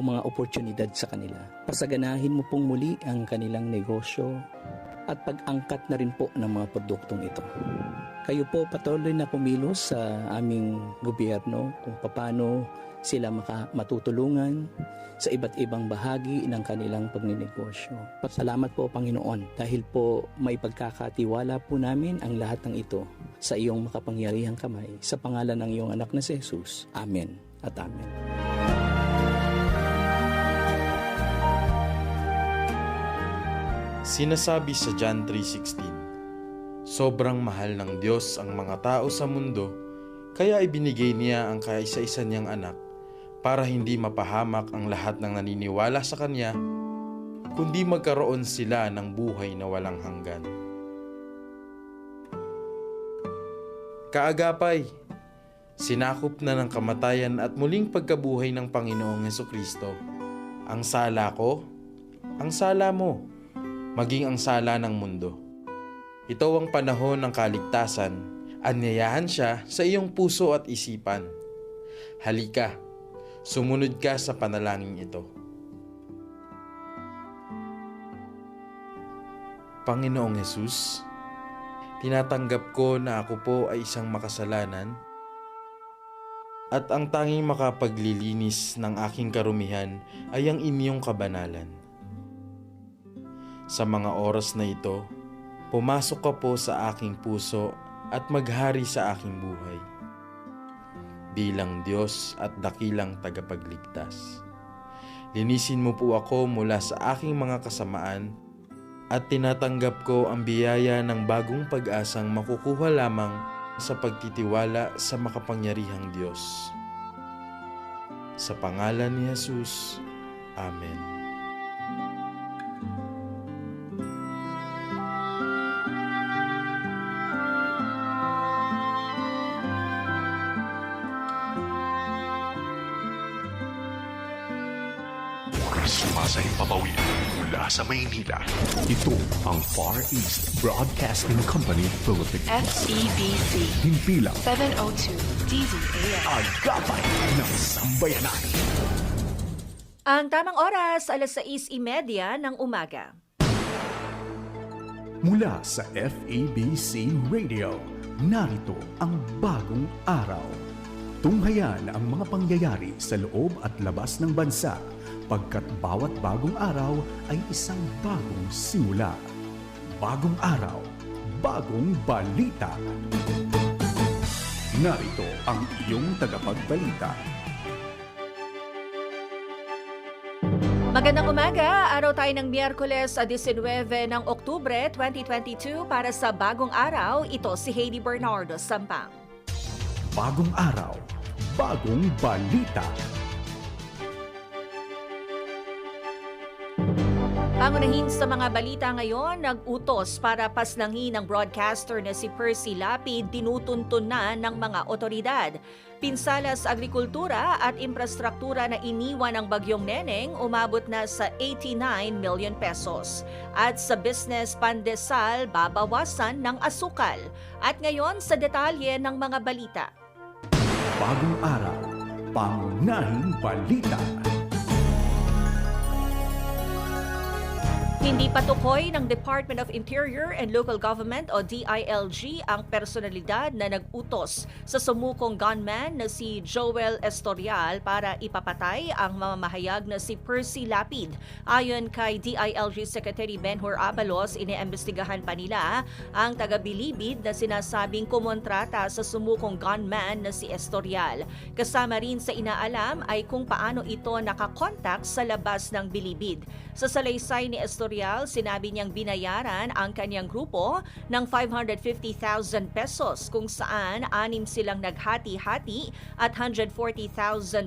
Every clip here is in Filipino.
po mga oportunidad sa kanila. Pasaganahin mo pong muli ang kanilang negosyo at pag-angkat na rin po ng mga produktong ito. Kayo po patuloy na kumilos sa aming gobyerno kung paano sila maka- matutulungan sa iba't ibang bahagi ng kanilang pagninegosyo. Pasalamat po Panginoon dahil po may pagkakatiwala po namin ang lahat ng ito sa iyong makapangyarihang kamay sa pangalan ng iyong anak na si Jesus. Amen at Amen. Sinasabi sa John 3.16, Sobrang mahal ng Diyos ang mga tao sa mundo, kaya ibinigay niya ang kaisa-isa niyang anak para hindi mapahamak ang lahat ng naniniwala sa Kanya, kundi magkaroon sila ng buhay na walang hanggan. Kaagapay, sinakop na ng kamatayan at muling pagkabuhay ng Panginoong Heso Kristo. Ang sala ko, ang sala mo, maging ang sala ng mundo. Ito ang panahon ng kaligtasan. Anyayahan siya sa iyong puso at isipan. Halika, sumunod ka sa panalangin ito. Panginoong Yesus, tinatanggap ko na ako po ay isang makasalanan at ang tanging makapaglilinis ng aking karumihan ay ang inyong kabanalan. Sa mga oras na ito, pumasok ka po sa aking puso at maghari sa aking buhay. Bilang Diyos at dakilang tagapagligtas. Linisin mo po ako mula sa aking mga kasamaan at tinatanggap ko ang biyaya ng bagong pag-asang makukuha lamang sa pagtitiwala sa makapangyarihang Diyos. Sa pangalan ni Jesus, Amen. Sa Maynila. Ito ang Far East Broadcasting Company Philippines. FEBC Himpilang 702 DZAM. agapay ng sambayanan. Ang tamang oras, alas 6.30 ng umaga. Mula sa FEBC Radio, narito ang bagong araw. Tunghayan ang mga pangyayari sa loob at labas ng bansa pagkat bawat bagong araw ay isang bagong simula. Bagong araw, bagong balita. Narito ang iyong tagapagbalita. Magandang umaga, araw tayo ng Miyerkules sa 19 ng Oktubre 2022 para sa bagong araw. Ito si Heidi Bernardo Sampang. Bagong araw, bagong balita. Pangunahin sa mga balita ngayon, nag-utos para pasnangin ng broadcaster na si Percy Lapid tinutuntun na ng mga otoridad. Pinsala sa agrikultura at infrastruktura na iniwan ng bagyong Neneng umabot na sa 89 million pesos. At sa business pandesal, babawasan ng asukal. At ngayon sa detalye ng mga balita. Bagong araw, pangunahing balita. Hindi patukoy ng Department of Interior and Local Government o DILG ang personalidad na nag-utos sa sumukong gunman na si Joel Estorial para ipapatay ang mamamahayag na si Percy Lapid. Ayon kay DILG Secretary Benhur Abalos, iniimbestigahan pa nila ang taga-bilibid na sinasabing kumontrata sa sumukong gunman na si Estorial. Kasama rin sa inaalam ay kung paano ito nakakontak sa labas ng bilibid. Sa salaysay ni Estorial, sinabi niyang binayaran ang kanyang grupo ng 550,000 pesos kung saan anim silang naghati-hati at 140,000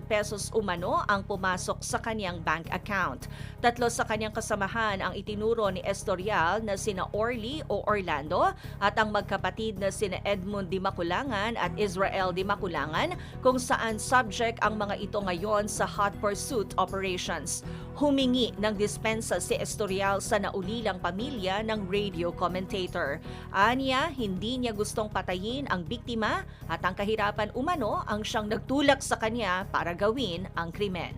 pesos umano ang pumasok sa kanyang bank account. Tatlo sa kanyang kasamahan ang itinuro ni Estorial na sina Orly o Orlando at ang magkapatid na sina Edmund Di Maculangan at Israel Di Maculangan kung saan subject ang mga ito ngayon sa hot pursuit operations. Humingi ng dispensa si Estorial sa naulilang pamilya ng radio commentator. Anya, hindi niya gustong patayin ang biktima at ang kahirapan umano ang siyang nagtulak sa kanya para gawin ang krimen.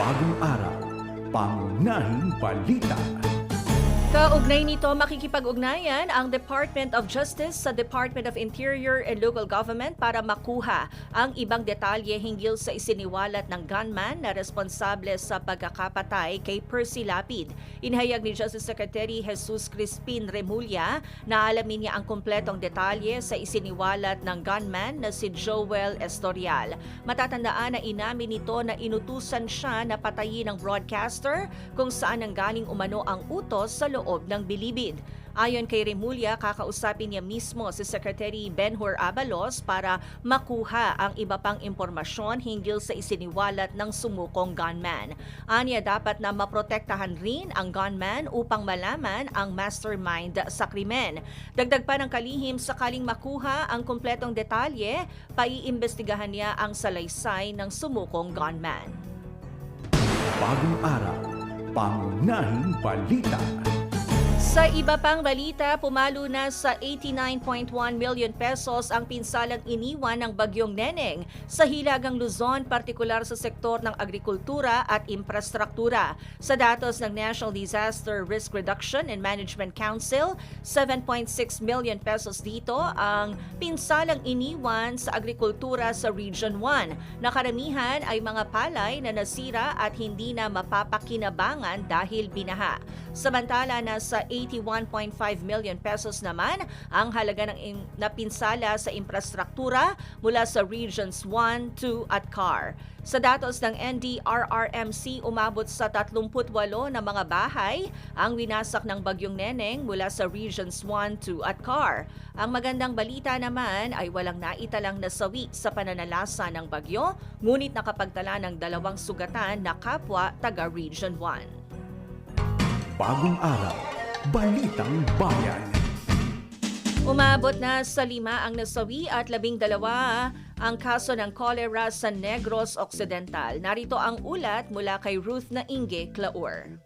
Bagong araw, pangunahing balita. Kaugnay nito, makikipag-ugnayan ang Department of Justice sa Department of Interior and Local Government para makuha ang ibang detalye hinggil sa isiniwalat ng gunman na responsable sa pagkakapatay kay Percy Lapid. Inhayag ni Justice Secretary Jesus Crispin Remulla na alamin niya ang kumpletong detalye sa isiniwalat ng gunman na si Joel Estorial. Matatandaan na inamin nito na inutusan siya na patayin ng broadcaster kung saan nanggaling umano ang utos sa loob ng bilibid. Ayon kay Remulla, kakausapin niya mismo si Secretary Benhur Abalos para makuha ang iba pang impormasyon hinggil sa isiniwalat ng sumukong gunman. Anya dapat na maprotektahan rin ang gunman upang malaman ang mastermind sa krimen. Dagdag pa ng kalihim sakaling makuha ang kumpletong detalye, paiimbestigahan niya ang salaysay ng sumukong gunman. Bagong araw, pangunahing balita. Sa iba pang balita, pumalo na sa 89.1 million pesos ang pinsalang iniwan ng bagyong Neneng sa Hilagang Luzon, partikular sa sektor ng agrikultura at infrastruktura. Sa datos ng National Disaster Risk Reduction and Management Council, 7.6 million pesos dito ang pinsalang iniwan sa agrikultura sa Region 1. Nakaramihan ay mga palay na nasira at hindi na mapapakinabangan dahil binaha. Samantala na sa 81.5 million pesos naman ang halaga ng in- napinsala sa infrastruktura mula sa Regions 1, 2 at CAR. Sa datos ng NDRRMC, umabot sa 38 na mga bahay ang winasak ng bagyong Neneng mula sa Regions 1, 2 at CAR. Ang magandang balita naman ay walang naitalang nasawi sa pananalasa ng bagyo, ngunit nakapagtala ng dalawang sugatan na kapwa taga Region 1. Bagong araw, balitang bayan. Umabot na sa lima ang nasawi at labing dalawa ang kaso ng cholera sa Negros Occidental. Narito ang ulat mula kay Ruth na Inge Claur.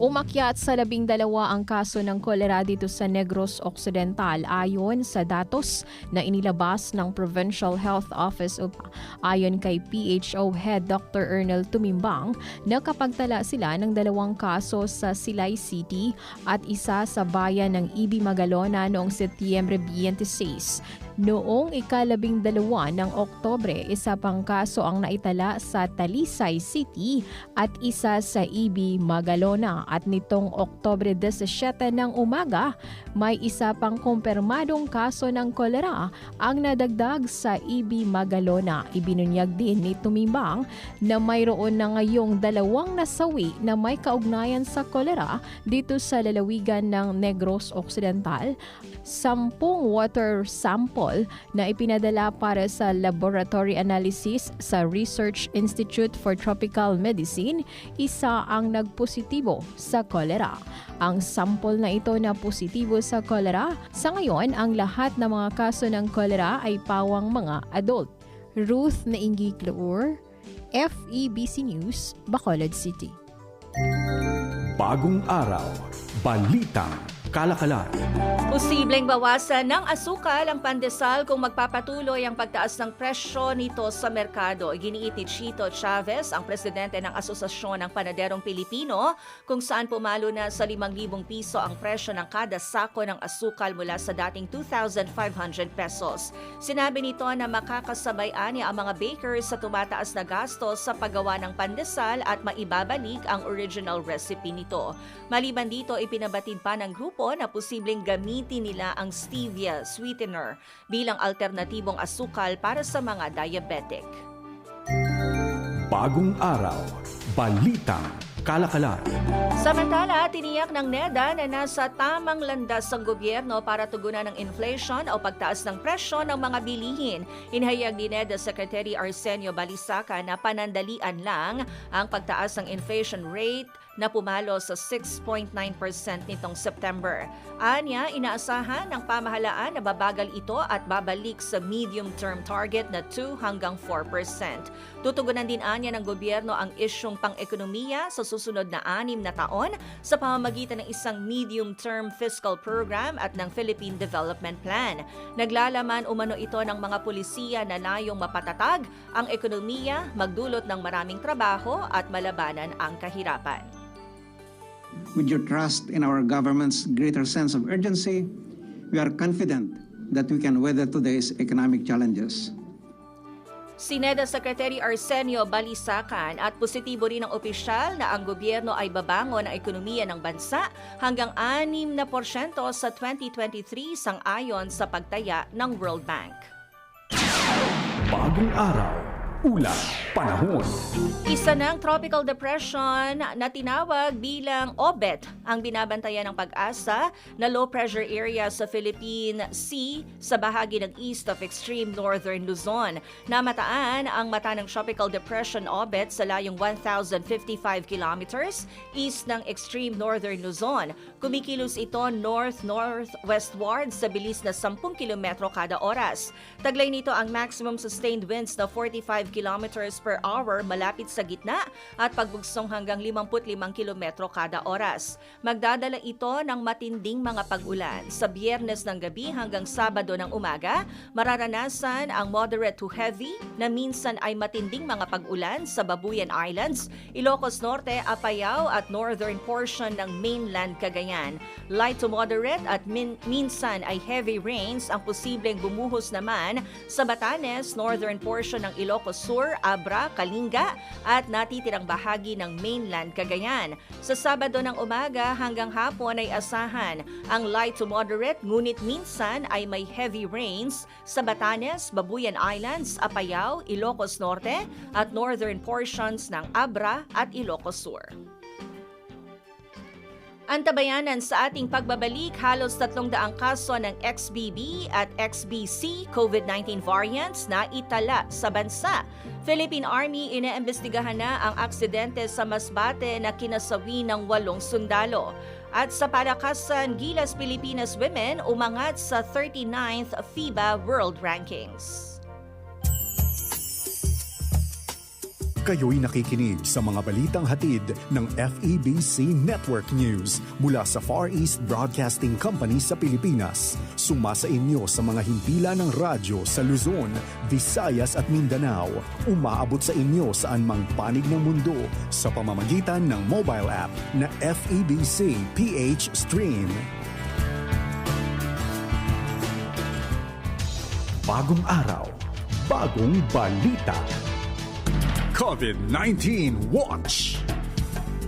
Umakyat sa labing dalawa ang kaso ng kolera dito sa Negros Occidental ayon sa datos na inilabas ng Provincial Health Office of ayon kay PHO Head Dr. Ernel Tumimbang nakapagtala sila ng dalawang kaso sa Silay City at isa sa bayan ng Ibi Magalona noong Setyembre 26. Noong ikalabing dalawa ng Oktobre, isa pang kaso ang naitala sa Talisay City at isa sa Ibi, Magalona. At nitong Oktobre 17 ng umaga, may isa pang kumpirmadong kaso ng kolera ang nadagdag sa Ibi, Magalona. Ibinunyag din ni Tumimbang na mayroon na ngayong dalawang nasawi na may kaugnayan sa kolera dito sa lalawigan ng Negros Occidental. Sampung water sample na ipinadala para sa laboratory analysis sa Research Institute for Tropical Medicine, isa ang nagpositibo sa kolera. Ang sample na ito na positibo sa kolera, sa ngayon ang lahat ng mga kaso ng kolera ay pawang mga adult. Ruth Naingi Clour, FEBC News, Bacolod City. Bagong araw, balitang kalakalan. Posibleng bawasan ng asukal ang pandesal kung magpapatuloy ang pagtaas ng presyo nito sa merkado. Giniit ni Chito Chavez, ang presidente ng Asosasyon ng Panaderong Pilipino, kung saan pumalo na sa 5,000 piso ang presyo ng kada sako ng asukal mula sa dating 2,500 pesos. Sinabi nito na makakasabay niya ang mga bakers sa tumataas na gastos sa paggawa ng pandesal at maibabalik ang original recipe nito. Maliban dito, ipinabatid pa ng grupo na posibleng gamitin nila ang stevia sweetener bilang alternatibong asukal para sa mga diabetic. Bagong araw, balitang kalakalan. Samantala, tiniyak ng NEDA na nasa tamang landas ang gobyerno para tugunan ng inflation o pagtaas ng presyo ng mga bilihin. Inhayag ni NEDA Secretary Arsenio Balisaca na panandalian lang ang pagtaas ng inflation rate na pumalo sa 6.9% nitong September. Anya, inaasahan ng pamahalaan na babagal ito at babalik sa medium-term target na 2 hanggang 4%. Tutugunan din anya ng gobyerno ang isyong pang-ekonomiya sa susunod na anim na taon sa pamamagitan ng isang medium-term fiscal program at ng Philippine Development Plan. Naglalaman umano ito ng mga pulisiya na layong mapatatag ang ekonomiya, magdulot ng maraming trabaho at malabanan ang kahirapan. With your trust in our government's greater sense of urgency, we are confident that we can weather today's economic challenges. Sineda Secretary Arsenio Balisacan at positibo rin ang opisyal na ang gobyerno ay babangon ang ekonomiya ng bansa hanggang 6 na porsyento sa 2023 sang-ayon sa pagtaya ng World Bank. Bagong araw, ulat, panahon, Isa ng tropical depression na tinawag bilang OBET ang binabantayan ng pag-asa na low pressure area sa Philippine Sea sa bahagi ng east of extreme northern Luzon. Namataan ang mata ng tropical depression OBET sa layong 1,055 kilometers east ng extreme northern Luzon. Kumikilos ito north-northwestward sa bilis na 10 kilometro kada oras. Taglay nito ang maximum sustained winds na 45 kilometers per hour malapit sa gitna at pagbugsong hanggang 55 kilometro kada oras. Magdadala ito ng matinding mga pag-ulan. Sa biyernes ng gabi hanggang sabado ng umaga, mararanasan ang moderate to heavy na minsan ay matinding mga pag-ulan sa Babuyan Islands, Ilocos Norte, Apayao at northern portion ng mainland Cagayan. Light to moderate at min- minsan ay heavy rains ang posibleng bumuhos naman sa Batanes, northern portion ng Ilocos Sur, Abra, Kalinga at natitirang bahagi ng mainland Cagayan. Sa Sabado ng umaga hanggang hapon ay asahan ang light to moderate ngunit minsan ay may heavy rains sa Batanes, Babuyan Islands, Apayao, Ilocos Norte at northern portions ng Abra at Ilocos Sur. Antabayanan sa ating pagbabalik, halos 300 kaso ng XBB at XBC COVID-19 variants na itala sa bansa. Philippine Army iniimbestigahan na ang aksidente sa Masbate na kinasawi ng walong sundalo. At sa palakasan, Gilas Pilipinas Women umangat sa 39th FIBA World Rankings. Kayo'y nakikinig sa mga balitang hatid ng FEBC Network News mula sa Far East Broadcasting Company sa Pilipinas. Sumasa inyo sa mga himpilan ng radyo sa Luzon, Visayas at Mindanao. Umaabot sa inyo saan mang panig ng mundo sa pamamagitan ng mobile app na FEBC PH Stream. Bagong araw, bagong balita. COVID-19 Watch.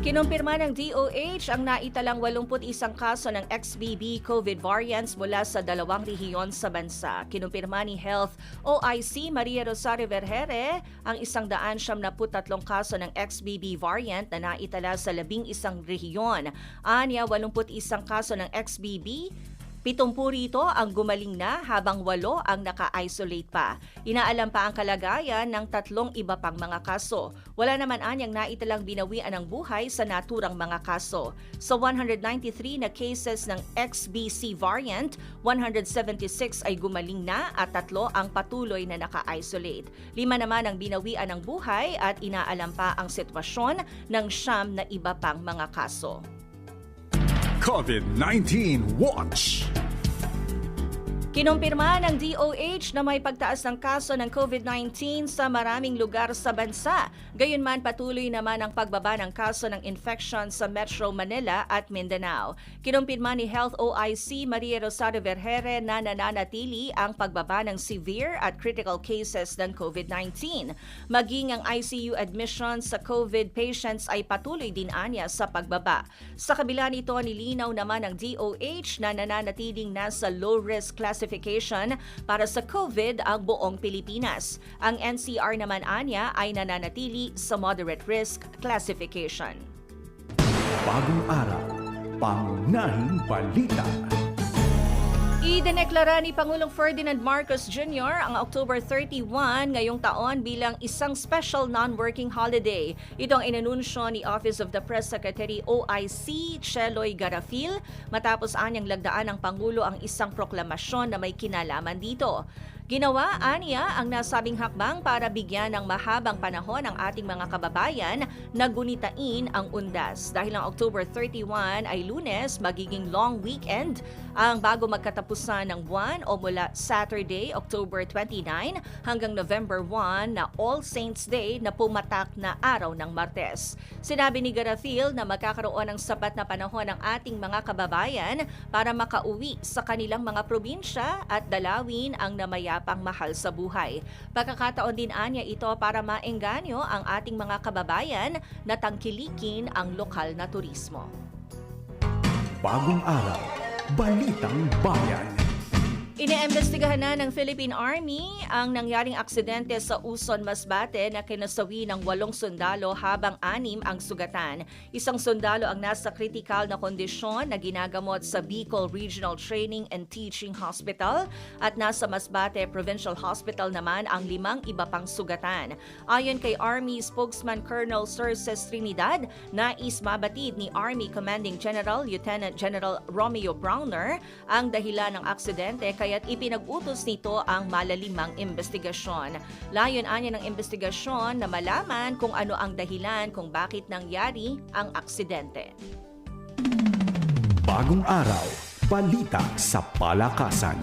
Kinumpirma ng DOH ang naitalang 81 kaso ng XBB COVID variants mula sa dalawang rehiyon sa bansa. Kinumpirma ni Health OIC Maria Rosario Vergere ang isang daan siyam na tatlong kaso ng XBB variant na naitala sa labing isang rehiyon. Anya, 81 kaso ng XBB Pitumpu rito ang gumaling na habang walo ang naka-isolate pa. Inaalam pa ang kalagayan ng tatlong iba pang mga kaso. Wala naman anyang naitalang binawian ng buhay sa naturang mga kaso. Sa 193 na cases ng XBC variant, 176 ay gumaling na at tatlo ang patuloy na naka-isolate. Lima naman ang binawian ng buhay at inaalam pa ang sitwasyon ng siyam na iba pang mga kaso. COVID-19 Watch. Kinumpirma ng DOH na may pagtaas ng kaso ng COVID-19 sa maraming lugar sa bansa. Gayunman patuloy naman ang pagbaba ng kaso ng infection sa Metro Manila at Mindanao. Kinumpirma ni Health OIC Maria Rosario Vergere na nananatili ang pagbaba ng severe at critical cases ng COVID-19. Maging ang ICU admissions sa COVID patients ay patuloy din anya sa pagbaba. Sa kabila nito, nilinaw naman ng DOH na nananatiling nasa low-risk classification para sa COVID ang buong Pilipinas. Ang NCR naman anya ay nananatili sa moderate risk classification. Bagong araw, pangunahing balita. Idineklara ni Pangulong Ferdinand Marcos Jr. ang October 31 ngayong taon bilang isang special non-working holiday. Ito ang inanunsyo ni Office of the Press Secretary OIC Cheloy Garafil matapos anyang lagdaan ng Pangulo ang isang proklamasyon na may kinalaman dito. Ginawa aniya ang nasabing hakbang para bigyan ng mahabang panahon ang ating mga kababayan na gunitain ang undas. Dahil ang October 31 ay lunes, magiging long weekend ang bago magkatapusan ng buwan o mula Saturday, October 29 hanggang November 1 na All Saints Day na pumatak na araw ng Martes. Sinabi ni Garafil na magkakaroon ng sapat na panahon ang ating mga kababayan para makauwi sa kanilang mga probinsya at dalawin ang namayapang mahal sa buhay. Pagkakataon din anya ito para maengganyo ang ating mga kababayan na tangkilikin ang lokal na turismo. Bagong araw, balitang bayan. Iniimbestigahan na ng Philippine Army ang nangyaring aksidente sa Uson, Masbate na kinasawi ng walong sundalo habang anim ang sugatan. Isang sundalo ang nasa critical na kondisyon na ginagamot sa Bicol Regional Training and Teaching Hospital at nasa Masbate Provincial Hospital naman ang limang iba pang sugatan. Ayon kay Army spokesman Colonel Cerces Trinidad, nais mabatid ni Army Commanding General Lieutenant General Romeo Browner ang dahilan ng aksidente kaya't ipinag-utos nito ang malalimang investigasyon. Layon anya ng investigasyon na malaman kung ano ang dahilan kung bakit nangyari ang aksidente. Bagong araw, balita sa palakasan.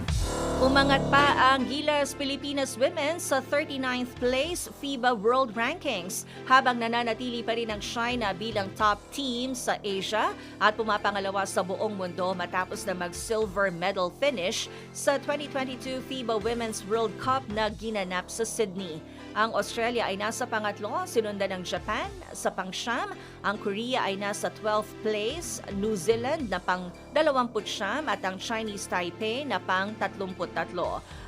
Umangat pa ang Gilas Pilipinas Women sa 39th place FIBA World Rankings habang nananatili pa rin ang China bilang top team sa Asia at pumapangalawa sa buong mundo matapos na mag-silver medal finish sa 2022 FIBA Women's World Cup na ginanap sa Sydney. Ang Australia ay nasa pangatlo, sinundan ng Japan sa pangsyam, ang Korea ay nasa 12th place, New Zealand na pang 29 at ang Chinese Taipei na pang 33.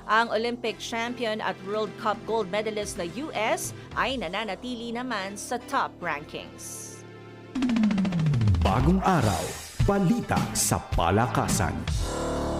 Ang Olympic champion at World Cup gold medalist na US ay nananatili naman sa top rankings. Bagong araw, balita sa palakasan.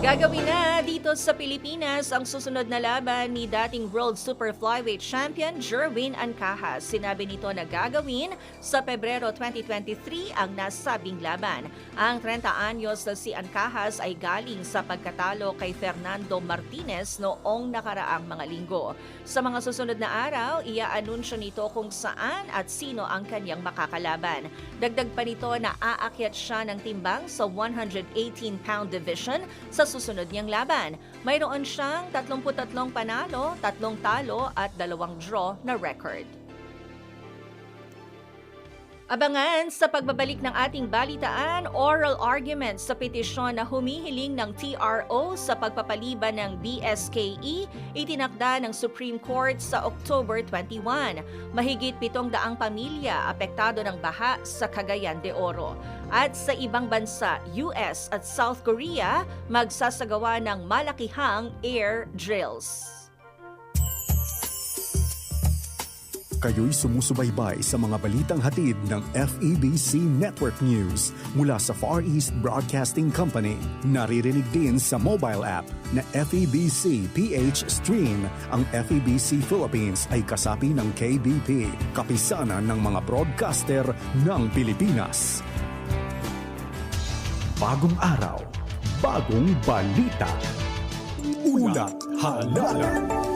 Gagawin na dito sa Pilipinas ang susunod na laban ni dating World Super Flyweight Champion Jerwin Ancajas. Sinabi nito na gagawin sa Pebrero 2023 ang nasabing laban. Ang 30 anyos na si Ancajas ay galing sa pagkatalo kay Fernando Martinez noong nakaraang mga linggo. Sa mga susunod na araw, ia-anunsyo nito kung saan at sino ang kanyang makakalaban. Dagdag pa nito na aakyat siya ng timbang sa 118-pound division sa susunod niyang laban. Mayroon siyang 33 panalo, 3 talo at 2 draw na record. Abangan sa pagbabalik ng ating balitaan, oral arguments sa petisyon na humihiling ng TRO sa pagpapaliban ng BSKE itinakda ng Supreme Court sa October 21. Mahigit pitong daang pamilya apektado ng baha sa Cagayan de Oro. At sa ibang bansa, US at South Korea, magsasagawa ng malakihang air drills. Kayo'y sumusubaybay sa mga balitang hatid ng FEBC Network News mula sa Far East Broadcasting Company. Naririnig din sa mobile app na FEBC PH Stream. Ang FEBC Philippines ay kasapi ng KBP, kapisanan ng mga broadcaster ng Pilipinas. Bagong araw, bagong balita. Ulat halala.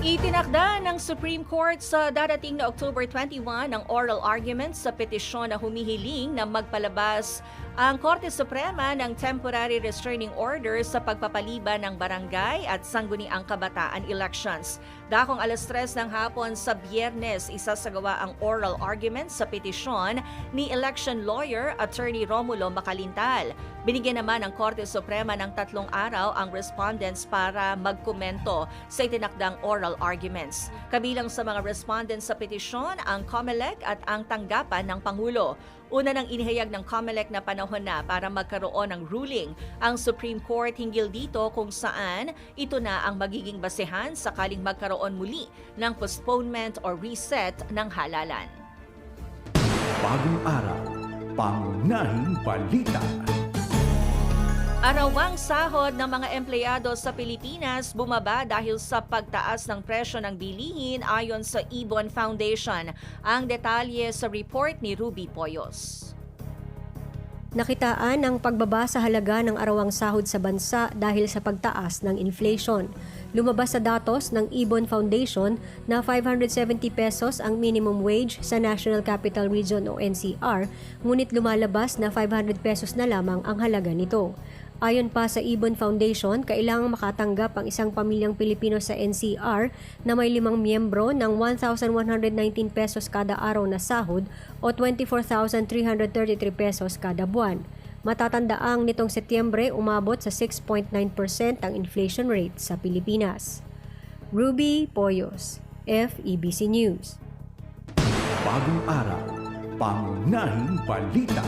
Itinakda ng Supreme Court sa darating na October 21 ang oral arguments sa petisyon na humihiling na magpalabas ang Korte Suprema ng temporary restraining order sa pagpapaliban ng barangay at sangguniang kabataan elections. Dakong alas 3 ng hapon sa biyernes, isasagawa ang oral arguments sa petisyon ni election lawyer Attorney Romulo Macalintal. Binigyan naman ng Korte Suprema ng tatlong araw ang respondents para magkomento sa itinakdang oral arguments. Kabilang sa mga respondents sa petisyon ang COMELEC at ang tanggapan ng Pangulo. Una nang inihayag ng COMELEC na panahon na para magkaroon ng ruling ang Supreme Court hinggil dito kung saan ito na ang magiging basehan sakaling magkaroon muli ng postponement or reset ng halalan. Bagong araw, pangunahing balita. Arawang sahod ng mga empleyado sa Pilipinas bumaba dahil sa pagtaas ng presyo ng bilihin ayon sa Ibon Foundation. Ang detalye sa report ni Ruby Poyos. Nakitaan ang pagbaba sa halaga ng arawang sahod sa bansa dahil sa pagtaas ng inflation. Lumabas sa datos ng Ibon Foundation na 570 pesos ang minimum wage sa National Capital Region o NCR, ngunit lumalabas na 500 pesos na lamang ang halaga nito. Ayon pa sa Ibon Foundation, kailangang makatanggap ang isang pamilyang Pilipino sa NCR na may limang miyembro ng 1,119 pesos kada araw na sahod o 24,333 pesos kada buwan. Matatandaang nitong Setyembre umabot sa 6.9% ang inflation rate sa Pilipinas. Ruby Poyos, FEBC News. Bagong araw, pangunahing balita.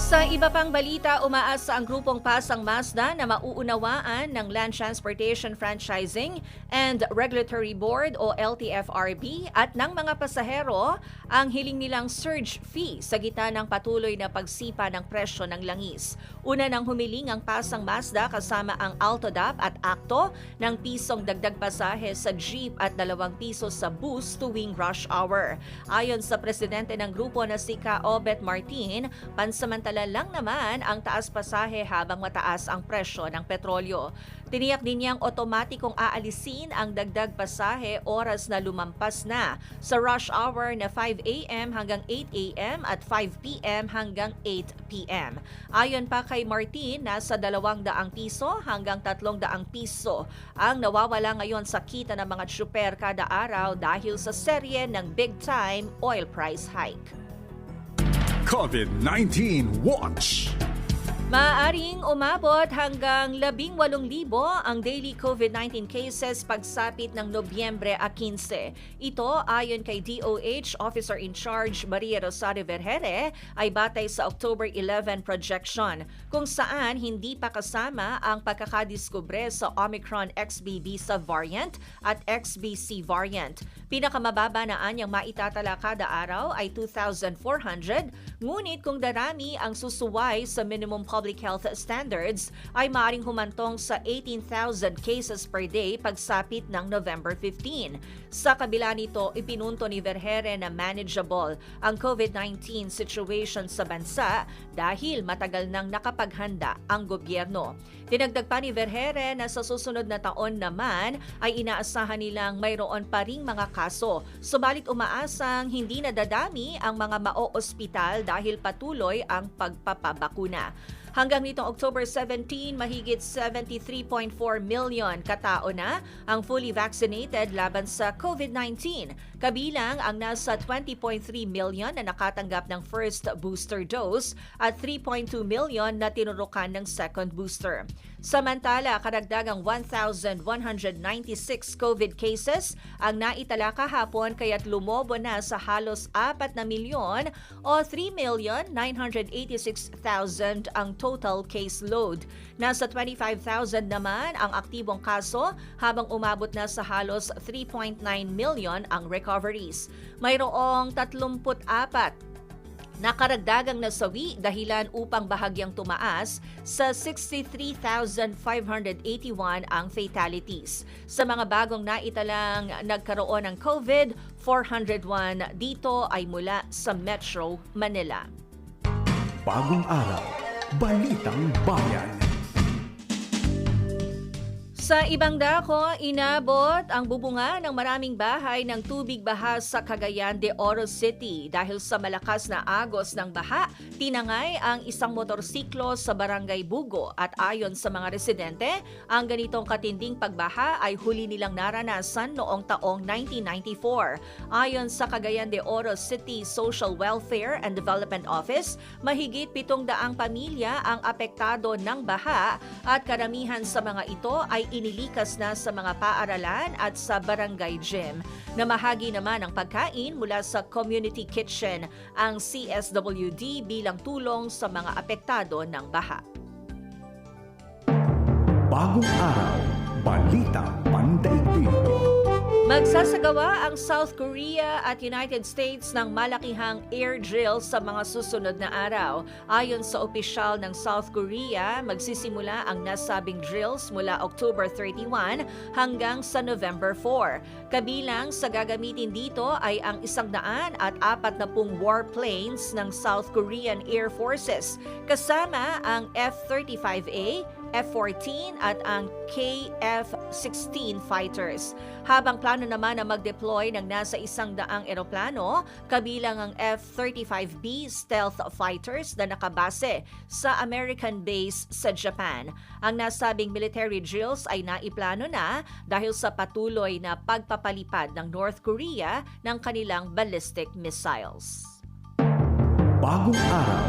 Sa iba pang balita, umaasa ang grupong Pasang Mazda na mauunawaan ng Land Transportation Franchising and Regulatory Board o LTFRB at ng mga pasahero ang hiling nilang surge fee sa gitna ng patuloy na pagsipa ng presyo ng langis. Una nang humiling ang Pasang Mazda kasama ang Altodap at Acto ng pisong dagdag pasahe sa jeep at dalawang piso sa bus tuwing rush hour. Ayon sa presidente ng grupo na si Ka Obet Martin, pansamantala lang naman ang taas pasahe habang mataas ang presyo ng petrolyo. Tiniyak din niyang otomatikong aalisin ang dagdag pasahe oras na lumampas na sa rush hour na 5 a.m. hanggang 8 a.m. at 5 p.m. hanggang 8 p.m. Ayon pa kay Martin, nasa 200 piso hanggang 300 piso ang nawawala ngayon sa kita ng mga tsuper kada araw dahil sa serye ng big time oil price hike. COVID-19 Watch! Maaring umabot hanggang 18,000 ang daily COVID-19 cases pagsapit ng Nobyembre a 15. Ito ayon kay DOH Officer in Charge Maria Rosario Vergere ay batay sa October 11 projection kung saan hindi pa kasama ang pagkakadiskubre sa Omicron XBB subvariant at XBC variant. Pinakamababa na anyang maitatala kada araw ay 2,400 ngunit kung darami ang susuway sa minimum public health standards ay maaring humantong sa 18,000 cases per day pagsapit ng November 15. Sa kabila nito, ipinunto ni Vergere na manageable ang COVID-19 situation sa bansa dahil matagal nang nakapaghanda ang gobyerno. Dinagdag pa ni Vergere na sa susunod na taon naman ay inaasahan nilang mayroon pa ring mga kaso. Subalit umaasang hindi nadadami ang mga mao-ospital dahil patuloy ang pagpapabakuna. Hanggang nitong October 17, mahigit 73.4 million katao na ang fully vaccinated laban sa COVID-19. Kabilang ang nasa 20.3 million na nakatanggap ng first booster dose at 3.2 million na tinurukan ng second booster. Samantala, karagdagang 1,196 COVID cases ang naitala kahapon kaya't lumobo na sa halos 4 na milyon o 3,986,000 ang total caseload. Nasa 25,000 naman ang aktibong kaso habang umabot na sa halos 3.9 million ang recoveries. Mayroong 34 Nakaragdagang nasawi dahilan upang bahagyang tumaas sa 63,581 ang fatalities. Sa mga bagong naitalang nagkaroon ng COVID, 401 dito ay mula sa Metro Manila. Bagong araw, balitang bayan. Sa ibang dako, inabot ang bubunga ng maraming bahay ng tubig baha sa Cagayan de Oro City. Dahil sa malakas na agos ng baha, tinangay ang isang motorsiklo sa barangay Bugo. At ayon sa mga residente, ang ganitong katinding pagbaha ay huli nilang naranasan noong taong 1994. Ayon sa Cagayan de Oro City Social Welfare and Development Office, mahigit 700 pamilya ang apektado ng baha. At karamihan sa mga ito ay inilikas na sa mga paaralan at sa barangay gym. Namahagi naman ang pagkain mula sa community kitchen ang CSWD bilang tulong sa mga apektado ng baha. Bagong araw, balita pandaigdig. Magsasagawa ang South Korea at United States ng malakihang air drill sa mga susunod na araw. Ayon sa opisyal ng South Korea, magsisimula ang nasabing drills mula October 31 hanggang sa November 4. Kabilang sa gagamitin dito ay ang isang daan at apat na pung warplanes ng South Korean Air Forces, kasama ang F-35A, F-14 at ang KF-16 fighters. Habang plano naman na mag-deploy ng nasa isang daang eroplano, kabilang ang F-35B stealth fighters na nakabase sa American base sa Japan. Ang nasabing military drills ay naiplano na dahil sa patuloy na pagpapalipad ng North Korea ng kanilang ballistic missiles. Bagong araw,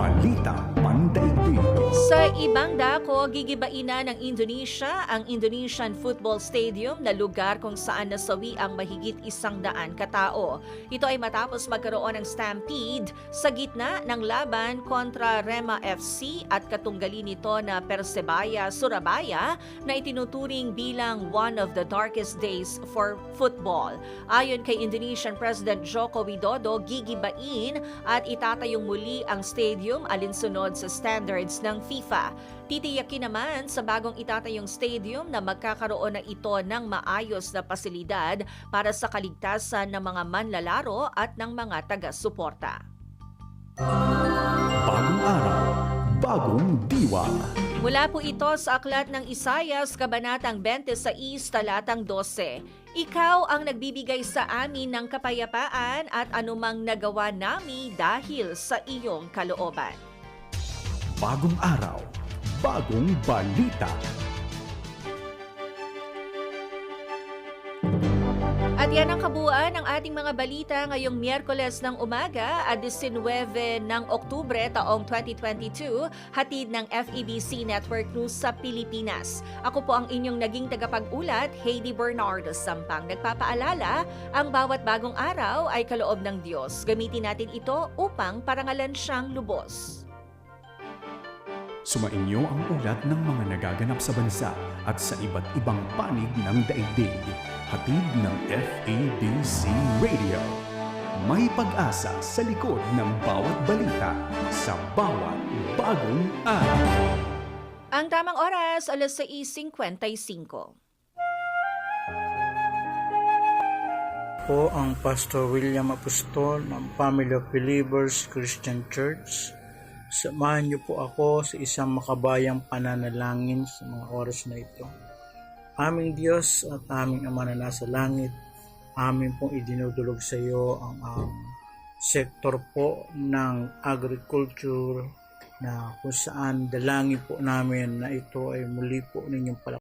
balita pandaigdig. Sa ibang dako, gigibain na ng Indonesia ang Indonesian Football Stadium na lugar kung saan nasawi ang mahigit isang daan katao. Ito ay matapos magkaroon ng stampede sa gitna ng laban kontra Rema FC at katunggali nito na Persebaya Surabaya na itinuturing bilang one of the darkest days for football. Ayon kay Indonesian President Joko Widodo, gigibain at itatayong muli ang stadium alinsunod sa standards ng FIFA. Titiyakin naman sa bagong itatayong stadium na magkakaroon na ito ng maayos na pasilidad para sa kaligtasan ng mga manlalaro at ng mga taga-suporta. Bagong araw, bagong diwa. Mula po ito sa aklat ng Isayas, Kabanatang 26, Talatang 12. Ikaw ang nagbibigay sa amin ng kapayapaan at anumang nagawa nami dahil sa iyong kalooban. Bagong araw, bagong balita. At yan ang kabuuan ng ating mga balita ngayong Miyerkules ng umaga at 19 ng Oktubre taong 2022, hatid ng FEBC Network News sa Pilipinas. Ako po ang inyong naging tagapag-ulat, Heidi Bernardo Sampang. Nagpapaalala, ang bawat bagong araw ay kaloob ng Diyos. Gamitin natin ito upang parangalan siyang lubos. Sumainyo ang ulat ng mga nagaganap sa bansa at sa iba't ibang panig ng daigdig. Hatid ng FABC Radio. May pag-asa sa likod ng bawat balita sa bawat bagong araw. Ang tamang oras, alas 6.55. po ang Pastor William Apostol ng Family of Believers Christian Church. Samahan niyo po ako sa isang makabayang pananalangin sa mga oras na ito. Aming Diyos at aming Ama na nasa langit, amin pong idinudulog sa iyo ang, ang sektor po ng agriculture na kung saan dalangin po namin na ito ay muli po ninyong palakpakan